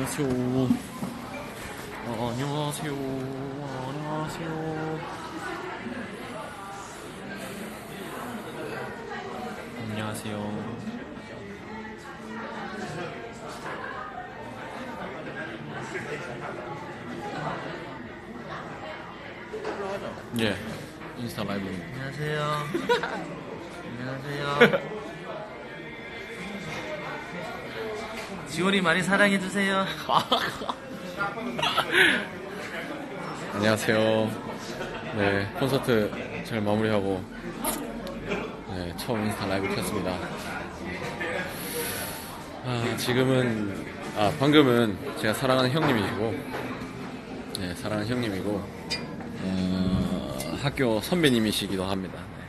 안녕하세요. 어, 안녕하세요. 안녕하세요. 안녕하세요. 예. 인스타 라이브. 안녕하세요. 안녕하세요. 지원이 많이 사랑해주세요. 안녕하세요. 네, 콘서트 잘 마무리하고, 네, 처음 인스타 라이브 켰습니다. 아, 지금은, 아, 방금은 제가 사랑하는 형님이시고, 네, 사랑하는 형님이고, 어, 학교 선배님이시기도 합니다. 네.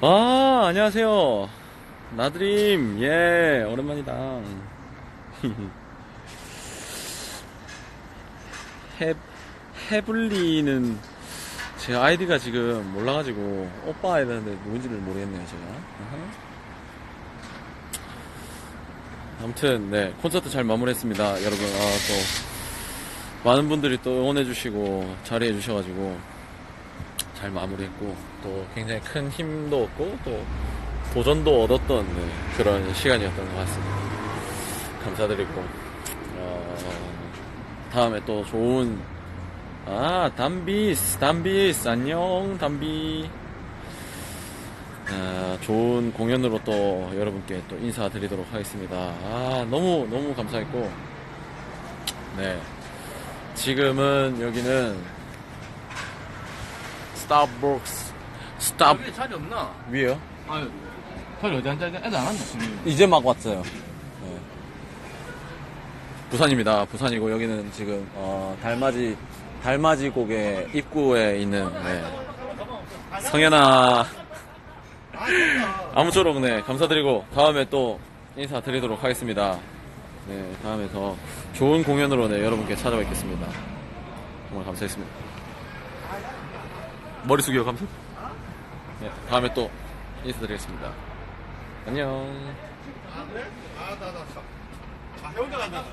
아, 안녕하세요. 나드림, 예, 오랜만이다. 해, 해블리는 제 아이디가 지금 몰라가지고 오빠 이러는데 누군지를 모르겠네요 제가. 아무튼 네 콘서트 잘 마무리했습니다 여러분 아, 또 많은 분들이 또 응원해주시고 자리해주셔가지고 잘 마무리했고 또 굉장히 큰 힘도 얻고 또 도전도 얻었던 네, 그런 시간이었던 것 같습니다. 감사드리고 어, 다음에 또 좋은 아 담비스 담비스 안녕 담비. 아, 좋은 공연으로 또 여러분께 또 인사드리도록 하겠습니다. 아 너무 너무 감사했고 네. 지금은 여기는 스타벅스 스탑 여기 자리 없나? 위에요? 아유, 자리 어디 앉아? 애들 안 지금? 이제 막 왔어요. 네. 부산입니다. 부산이고 여기는 지금 어, 달맞이 달맞이 곡의 입구에 있는 네. 성현아 아무쪼록 네 감사드리고 다음에 또 인사드리도록 하겠습니다. 네 다음에 더 좋은 공연으로 네 여러분께 찾아뵙겠습니다. 정말 감사했습니다. 머리 숙여 감사. 네 다음에 또 인사드리겠습니다. 안녕. 아, 나, 나, 아, 혼자 간다.